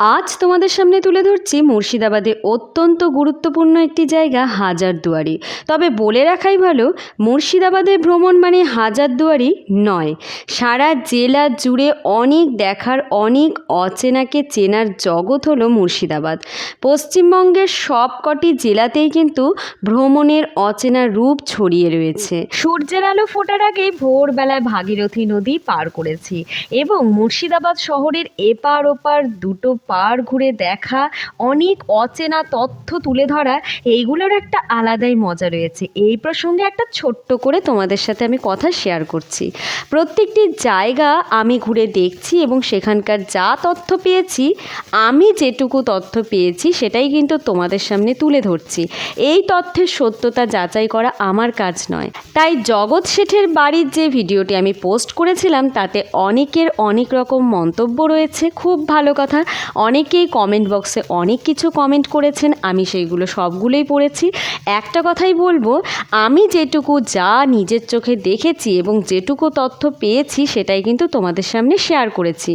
আজ তোমাদের সামনে তুলে ধরছি মুর্শিদাবাদে অত্যন্ত গুরুত্বপূর্ণ একটি জায়গা হাজারদুয়ারি তবে বলে রাখাই ভালো মুর্শিদাবাদের ভ্রমণ মানে হাজারদুয়ারি নয়। সারা জেলা জুড়ে অনেক দেখার, অনেক অচেনাকে চেনার জগৎ হলো মুর্শিদাবাদ। পশ্চিমবঙ্গের সবকটি জেলাতেই কিন্তু ভ্রমণের অচেনা রূপ ছড়িয়ে রয়েছে। সূর্যের আলো ফোটার আগেই ভোরবেলায় ভাগীরথী নদী পার করেছি এবং মুর্শিদাবাদ শহরের এপার ওপার দুটো পার ঘুরে দেখা, অনেক অচেনা তথ্য তুলে ধরা, এইগুলোর একটা আলাদাই মজা রয়েছে। এই প্রসঙ্গে একটা ছোট্ট করে তোমাদের সাথে আমি কথা শেয়ার করছি। প্রত্যেকটি জায়গা আমি ঘুরে দেখছি এবং সেখানকার যা তথ্য পেয়েছি, আমি যেটুকু তথ্য পেয়েছি, সেটাই কিন্তু তোমাদের সামনে তুলে ধরছি। এই তথ্যের সত্যতা যাচাই করা আমার কাজ নয়। তাই জগৎ শেঠের বাড়ির যে ভিডিওটি আমি পোস্ট করেছিলাম, তাতে অনেকের অনেক রকম মন্তব্য রয়েছে। খুব ভালো কথা। অনেকেই কমেন্ট বক্সে অনেক কিছু কমেন্ট করেছেন, আমি সেইগুলো সবগুলোই পড়েছি। একটা কথাই বলব, আমি যেটুকু যা নিজের চোখে দেখেছি এবং যেটুকু তথ্য পেয়েছি সেটাই কিন্তু তোমাদের সামনে শেয়ার করেছি।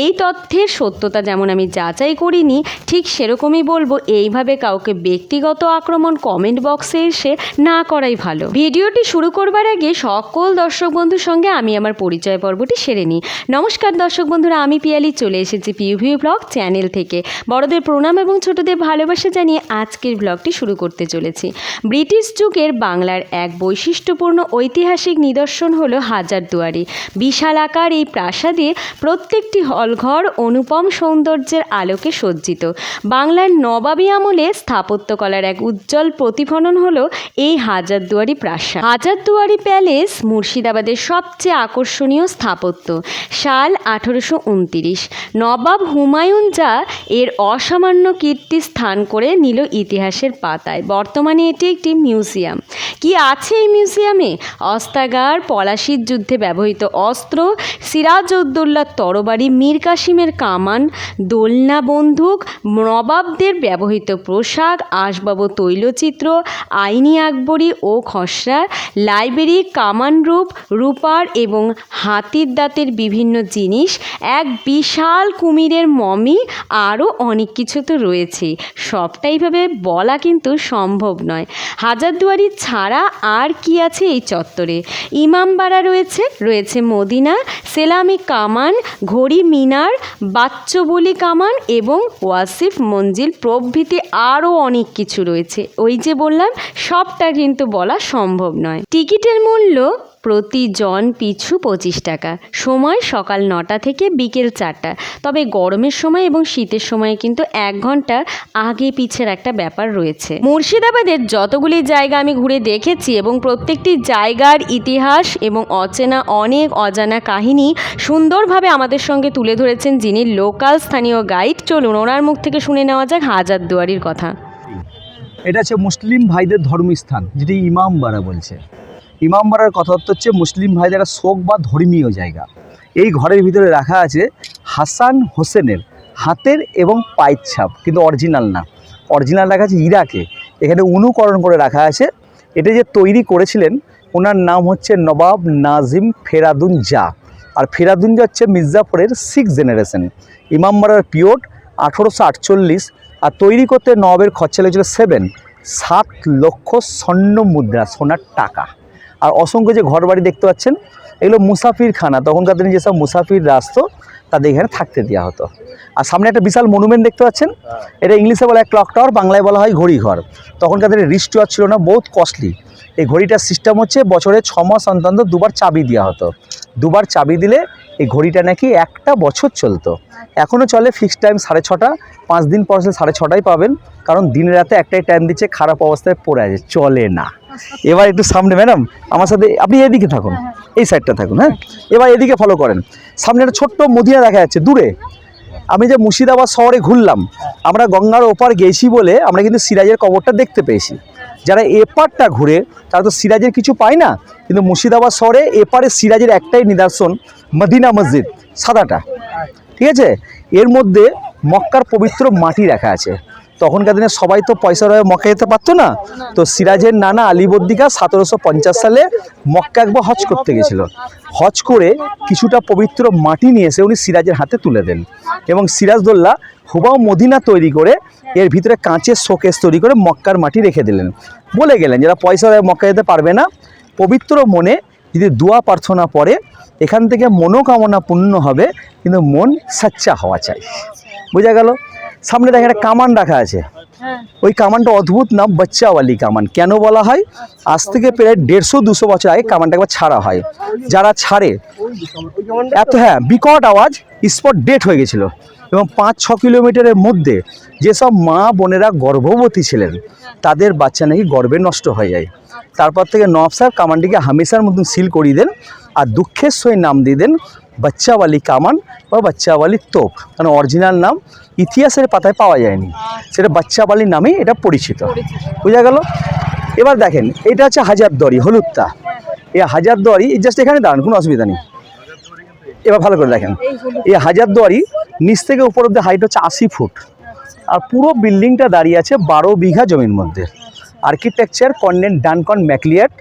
এই তথ্যের সত্যতা যেমন আমি যাচাই করিনি, ঠিক সেরকমই বলব, এইভাবে কাউকে ব্যক্তিগত আক্রমণ কমেন্ট বক্সে এসে না করাই ভালো। ভিডিওটি শুরু করবার আগে সকল দর্শক বন্ধুর সঙ্গে আমি আমার পরিচয় পর্বটি সেরে নিই। নমস্কার দর্শক বন্ধুরা, আমি পিয়ালি, চলে এসেছি পিউভিউ ব্লগ চ্যানেল। থেকে। বড়দের প্রণাম এবং ছোটদের ভালোবাসা জানিয়ে আজকের ব্লগটি শুরু করতে চলেছি। ব্রিটিশ যুগের বাংলার এক বৈশিষ্ট্যপূর্ণ ঐতিহাসিক নিদর্শন হল হাজারদুয়ারি। বিশাল আকার এই প্রাসাদে প্রত্যেকটি হলঘর অনুপম সৌন্দর্যের আলোকে সজ্জিত। বাংলার নবাবী আমলে স্থাপত্যকলার এক উজ্জ্বল প্রতিফলন হল এই হাজারদুয়ারি প্রাসাদ। হাজারদুয়ারি প্যালেস মুর্শিদাবাদের সবচেয়ে আকর্ষণীয় স্থাপত্য। সাল আঠেরোশো নবাব হুমায়ুন যা এর অসামান্য কীর্তি স্থান করে নিল ইতিহাসের পাতায়। বর্তমানে এটি একটি মিউজিয়াম। কি আছে এই মিউজিয়ামে? অস্তাগার, পলাশির যুদ্ধে ব্যবহৃত অস্ত্র, সিরাজউদ্দৌলার তরবারি, মীর কাসিমের কামান, দোলনা বন্দুক, নবাবদের ব্যবহৃত পোশাক আসবাব তৈলচিত্র, আইনি আকবরী ও খসড়া, লাইব্রেরি, কামান রূপ, রূপার এবং হাতির দাঁতের বিভিন্ন জিনিস, এক বিশাল কুমিরের মমি আরও অনেক কিছু তো রয়েছে। সবটাই ভাবে বলা কিন্তু সম্ভব নয়। হাজারদুয়ারি ছাড়া আর কি আছে এই চত্বরে? ইমামবাড়া রয়েছে রয়েছে মদিনা, সেলামি কামান, ঘড়ি মিনার, বাচ্চবলি কামান এবং ওয়াসিফ মঞ্জিল প্রভৃতি আরও অনেক কিছু রয়েছে। ওই যে বললাম, সবটা কিন্তু বলা সম্ভব নয়। টিকিটের মূল্য প্রতি জন পিছু পঁচিশ টাকা। সময় সকাল নটা থেকে বিকেল চারটা। তবে গরমের সময় এবং শীতের সময় কিন্তু এক ঘণ্টা আগে পিছের একটা ব্যাপার রয়েছে। মুর্শিদাবাদের যতগুলি জায়গা আমি ঘুরে দেখেছি এবং প্রত্যেকটি জায়গার ইতিহাস এবং অচেনা অনেক অজানা কাহিনী সুন্দরভাবে আমাদের সঙ্গে তুলে ধরেছেন যিনি লোকাল স্থানীয় গাইড। চলুন, ওনার মুখ থেকে শুনে নেওয়া যাক হাজারদুয়ারির কথা। এটা হচ্ছে মুসলিম ভাইদের ধর্মস্থান, যেটি ইমামবাড়া বলছে। ইমামবাড়ার কথা হচ্ছে মুসলিম ভাইদের শোক বা ধর্মীয় জায়গা। এই ঘরের ভিতরে রাখা আছে হাসান হোসেনের হাতের এবং পায়ের ছাপ, কিন্তু অরিজিনাল না। অরিজিনাল রাখা আছে ইরাকে। এখানে অনুকরণ করে রাখা আছে। এটা যে তৈরি করেছিলেন, ওনার নাম হচ্ছে নবাব নাজিম ফেরাদুন জা আর ফেরাদুন জা হচ্ছে মির্জাফরের সিক্স জেনারেশন ইমামবাড়ার পিওর আঠেরোশো আটচল্লিশ। আর তৈরি করতে নবাবের খরচা লেগেছিল সেভেন সাত লক্ষ স্বর্ণ মুদ্রা, সোনার টাকা। আর অসংখ্য যে ঘরবাড়ি দেখতে পাচ্ছেন, এগুলো মুসাফির খানা তখনকার দিনে যেসব মুসাফির আসতো, তাদের এখানে থাকতে দেওয়া হতো। আর সামনে একটা বিশাল মনুমেন্ট দেখতে পাচ্ছেন, এটা ইংলিশে বলা হয় ক্লক টাওয়ার, বাংলায় বলা হয় ঘড়ি ঘর। তখনকার দিনে রিস্ট ছিল না, বহুত কস্টলি। এই ঘড়িটার সিস্টেম হচ্ছে বছরে ছ মাস অন্তত দুবার চাবি দেওয়া হতো। দুবার চাবি দিলে এই ঘড়িটা নাকি একটা বছর চলতো। এখনও চলে ফিক্সড টাইম সাড়ে ছটা, পাঁচ দিন পর সাড়ে ছটাই পাবেন। কারণ দিনে রাতে একটাই টাইম দিচ্ছে, খারাপ অবস্থায় পড়ে আছে, চলে না। এবার একটু সামনে ম্যাডাম আমার সাথে আপনি এদিকে থাকুন এই সাইডটা থাকুন হ্যাঁ? এবার এদিকে ফলো করেন। সামনে একটা ছোট্ট মদিনা দেখা যাচ্ছে দূরে। আমি যে মুর্শিদাবাদ শহরে ঘুরলাম আমরা গঙ্গার ওপার গেছি বলে আমরা কিন্তু সিরাজের কবরটা দেখতে পেয়েছি। যারা এপারটা ঘুরে তারা তো সিরাজের কিছু পায় না কিন্তু মুর্শিদাবাদ শহরে এপারে সিরাজের একটাই নিদর্শন মদিনা মসজিদ সাদাটা। ঠিক আছে? এর মধ্যে মক্কার পবিত্র মাটি রাখা আছে। তখনকার দিনে সবাই তো পয়সার অভাবে মক্কা যেতে পারতো না। তো সিরাজের নানা আলীবর্দিকা সতেরোশো পঞ্চাশ সালে মক্কা একবার হজ করতে গেছিল। হজ করে কিছুটা পবিত্র মাটি নিয়ে এসে উনি সিরাজের হাতে তুলে দেন এবং সিরাজদোল্লা হুবাও মদিনা তৈরি করে এর ভিতরে কাঁচের শোকেস তৈরি করে মক্কার মাটি রেখে দিলেন। বলে গেলেন, যারা পয়সা মক্কা যেতে পারবে না, পবিত্র মনে যদি দোয়া প্রার্থনা পড়ে, এখান থেকে মনোকামনা পূর্ণ হবে, কিন্তু মন সাচ্চা হওয়া চাই। বোঝা গেল? সামনে দেখেন একটা কামান রাখা আছে। ওই কামানটা অদ্ভুত নাম বাচ্চাওয়ালি কামান। কেন বলা হয়? আজ থেকে প্রায় দেড়শো দুশো বছর আগে কামানটা একবার ছাড়া হয়। যারা ছাড়ে এত হ্যাঁ বিকট আওয়াজ স্পট ডেট হয়ে গেছিল। এবং পাঁচ ছ কিলোমিটারের মধ্যে যেসব মা বোনেরা গর্ভবতী ছিলেন তাদের বাচ্চা নাকি গর্ভে নষ্ট হয়ে যায়। তারপর থেকে নব সাহেব কামানটিকে হামেশার মতন সিল করিয়ে দেন আর দুঃখের সই নাম দিয়ে দেন বাচ্চাওয়ালি কামান বা বাচ্চাওয়ালি তোপ কারণ অরিজিনাল নাম ইতিহাসের পাতায় পাওয়া যায়নি সেটা বাচ্চাওয়ালি নামেই এটা পরিচিত বোঝা গেল এবার দেখেন এটা হচ্ছে হাজারদুয়ারি হলুদটা এই হাজারদুয়ারি জাস্ট এখানে দাঁড়ান কোনো অসুবিধা নেই এবার ভালো করে দেখেন এই হাজারদুয়ারি নিচ থেকে উপর অব্দি হাইট হচ্ছে আশি ফুট। আর পুরো বিল্ডিংটা দাঁড়িয়ে আছে বারো বিঘা জমির মধ্যে। আর্কিটেকচার কন্ডেন্ট ডানকন ম্যাকলিয়াট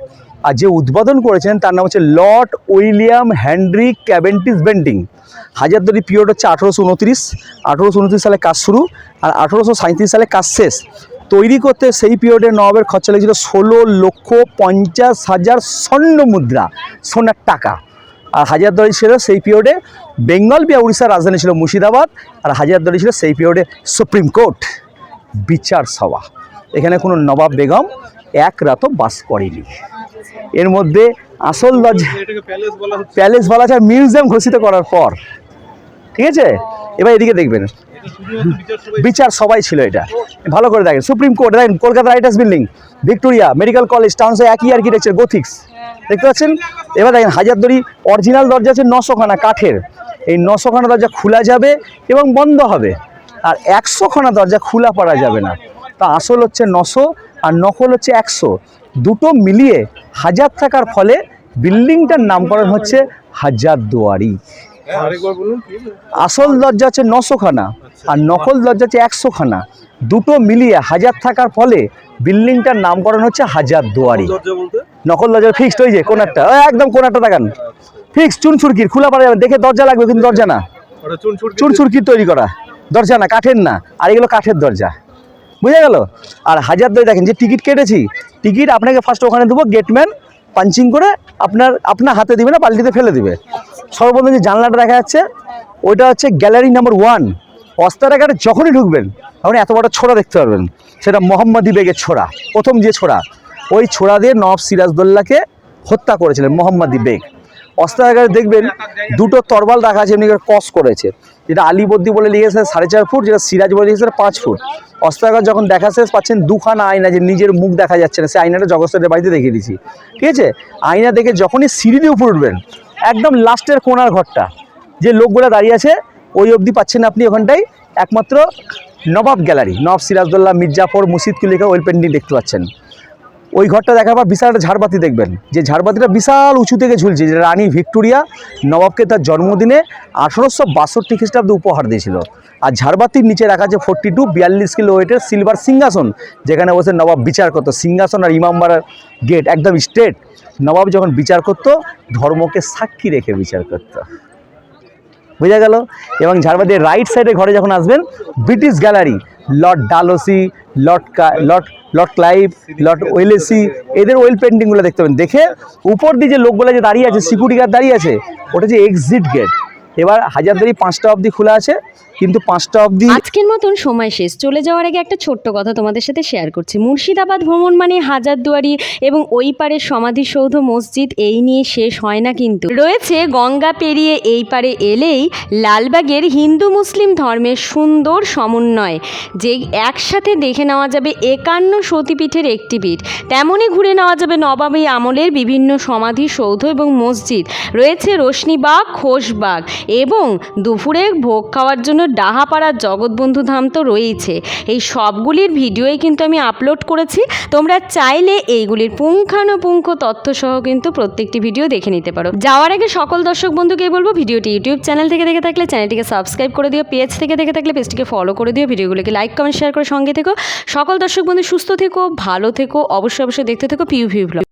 আর যে উদ্বোধন করেছেন তার নাম হচ্ছে Lord William Henry Cavendish Bentinck. Hazarduari period হচ্ছে আঠেরোশো উনত্রিশ আঠেরোশো উনত্রিশ সালে কাজ শুরু আর আঠেরোশো সাঁত্রিশ সালে কাজ শেষ। তৈরি করতে সেই পিরিয়ডে নবাবের খরচা লেগেছিল ষোলো লক্ষ পঞ্চাশ হাজার স্বর্ণ মুদ্রা, সোনার টাকা। আর হাজারদুয়ারি ছিল সেই পিরিয়ডে বেঙ্গল বা উড়িষ্যার রাজধানী ছিল মুর্শিদাবাদ আর হাজারদুয়ারি ছিল সেই পিরিয়ডে সুপ্রিম কোর্ট বিচার সভা এখানে কোনো নবাব বেগম এক রাতও বাস করেনি। এর মধ্যে আসল লজ প্যালেস বলা যায় মিউজিয়াম ঘোষিত করার পর। ঠিক আছে? এবার এদিকে দেখবেন। বিচার সবাই ছিল। এটা। ভালো করে দেখেন। সুপ্রিম কোর্ট দেখেন Kolkata Writers Building Victoria Medical College টাউনসে একই আর্কিটেকচার গোথিক্স দেখতে পাচ্ছেন? এবার দেখেন হাজারদুয়ারি অরিজিনাল দরজা আছে নশোখানা কাঠের। এই নশোখানা দরজা খোলা যাবে এবং বন্ধ হবে। আর একশোখানা দরজা খোলা পারা যাবে না। তা আসল হচ্ছে নশো আর নকল হচ্ছে একশো। দুটো মিলিয়ে হাজার থাকার ফলে বিল্ডিংটার নামকরণ হচ্ছে হাজারদুয়ারি আসল দরজা হচ্ছে নশোখানা আর নকল দরজা হচ্ছে একশোখানা। দুটো মিলিয়ে হাজার থাকার ফলে বিল্ডিংটার নামকরণ হচ্ছে হাজার দুয়ারি। নকল দরজা ফিক্সড ওই যে কোনারটা ওই একদম কোনারটা দেখান। ফিক্স চুনচুরকির খোলা পারা যাবে দেখে দরজা লাগবে কিন্তু দরজা না। চুনচুরকির তৈরি করা। দরজা না কাঠের না আর এগুলো কাঠের দরজা। বুঝে গেল? আর হাজার দেখেন যে টিকিট কেটেছি, টিকিট আপনাকে ফার্স্ট ওখানে দেবো গেটম্যান পাঞ্চিং করে আপনার আপনার হাতে দিবে না, বালতিতে ফেলে দিবে। সর্বপ্রথম যে জানলাটা দেখা যাচ্ছে, ওইটা হচ্ছে গ্যালারি নাম্বার ওয়ান অস্তারাঘাটে যখনই ঢুকবেন, তখন এত বড় ছোড়া দেখতে পারবেন। সেটা মোহাম্মদী বেগের ছোড়া, প্রথম যে ছোড়া, ওই ছোড়া দিয়ে নবাব সিরাজদোল্লাকে হত্যা করেছিলেন মোহাম্মদী বেগ। অস্ত্রাগারে দেখবেন দুটো তরবাল রাখা আছে, এমনি করে কস করেছে। যেটা আলিবদ্দি বলে লিখেছে সাড়ে চার ফুট, যেটা সিরাজ বলে লিখেছে পাঁচ ফুট। অস্ত্রাগার যখন দেখা শেষ পাচ্ছেন, দুখানা আয়না যে নিজের মুখ দেখা যাচ্ছে না, সেই আয়নাটা জগৎসরের বাড়িতে দেখিয়ে দিয়েছি। ঠিক আছে? আয়না দেখে যখনই সিঁড়ি দিয়ে উপর উঠবেন, একদম লাস্টের কোনার ঘরটা, যে লোকগুলো দাঁড়িয়ে আছে, ওই অবধি পাচ্ছেন আপনি ওখানটাই একমাত্র নবাব গ্যালারি নব সিরাজদোল্লাহ মির্জাফর মুর্শিদ কুলিকা ওয়েল পেন্টিং দেখতে পাচ্ছেন। ওই ঘরটা দেখার পর বিশাল একটা ঝাড়বাতি দেখবেন। যে ঝাড়বাতিটা বিশাল উঁচু থেকে ঝুলছে, যে রানী ভিক্টোরিয়া নবাবকে তার জন্মদিনে আঠারোশো বাষট্টি খ্রিস্টাব্দে উপহার দিয়েছিল। আর ঝাড়বাতির নিচে রাখা আছে ফোর্টি টু বিয়াল্লিশ কিলো ওয়েটের সিলভার সিংহাসন, যেখানে বসে নবাব বিচার করতো। সিংহাসন আর ইমামবাড়ার গেট একদম স্ট্রেট নবাব যখন বিচার করতো, ধর্মকে সাক্ষী রেখে বিচার করতো। বোঝা গেল? এবং ঝাড়বাতির রাইট সাইডে ঘরে যখন আসবেন British gallery Lord Dalhousie Lord Lord Lord Clive Lord Wellesley এদের ওয়েল পেন্টিংগুলো দেখতে পাবেন। দেখে উপর দিয়ে যে লোকগুলো যে দাঁড়িয়ে আছে সিকিউরিটি গার্ড দাঁড়িয়ে আছে ওটা যে এক্সিট গেট এবার হাজারদারি পাঁচটা অবধি খোলা আছে। কিন্তু পাঁচটা অবধি আজকের মতন সময় শেষ। চলে যাওয়ার আগে একটা ছোট্ট কথা তোমাদের সাথে শেয়ার করছি। মুর্শিদাবাদ ভ্রমণ মানে হাজারদুয়ারি এবং ওই পারে সমাধিসৌধ মসজিদ, এই নিয়ে শেষ হয় না কিন্তু। রয়েছে গঙ্গা পেরিয়ে এই পারে এলেই লালবাগের হিন্দু মুসলিম ধর্মের সুন্দর সমন্বয়, যে একসাথে দেখে নেওয়া যাবে একান্ন সতীপীঠের একটি পীঠ। তেমনই ঘুরে নেওয়া যাবে নবাবী আমলের বিভিন্ন সমাধিসৌধ এবং মসজিদ। রয়েছে রোশনীবাগ খোশবাগ এবং দুপুরে ভোগ খাওয়ার জন্য ডাহাপাড়ার জগৎবন্ধু ধাম তো রয়েইছে। এই সবগুলির ভিডিওই কিন্তু আমি আপলোড করেছি। তোমরা চাইলে এইগুলির পুঙ্খানুপুঙ্খ তথ্য সহ কিন্তু প্রত্যেকটি ভিডিও দেখে নিতে পারো। যাওয়ার আগে সকল দর্শক বন্ধুকেই বলব, ভিডিওটি ইউটিউব চ্যানেল থেকে দেখে থাকলে চ্যানেলটিকে সাবস্ক্রাইব করে দিও, পেজ থেকে দেখে থাকলে পেজটিকে ফলো করে দিও, ভিডিওগুলোকে লাইক, কমেন্ট, শেয়ার করে সঙ্গে থেকো। সকল দর্শক বন্ধু সুস্থ থেকো, ভালো থেকো, অবশ্যই অবশ্যই দেখতে থেকো পিউ ভিউ ব্লগ।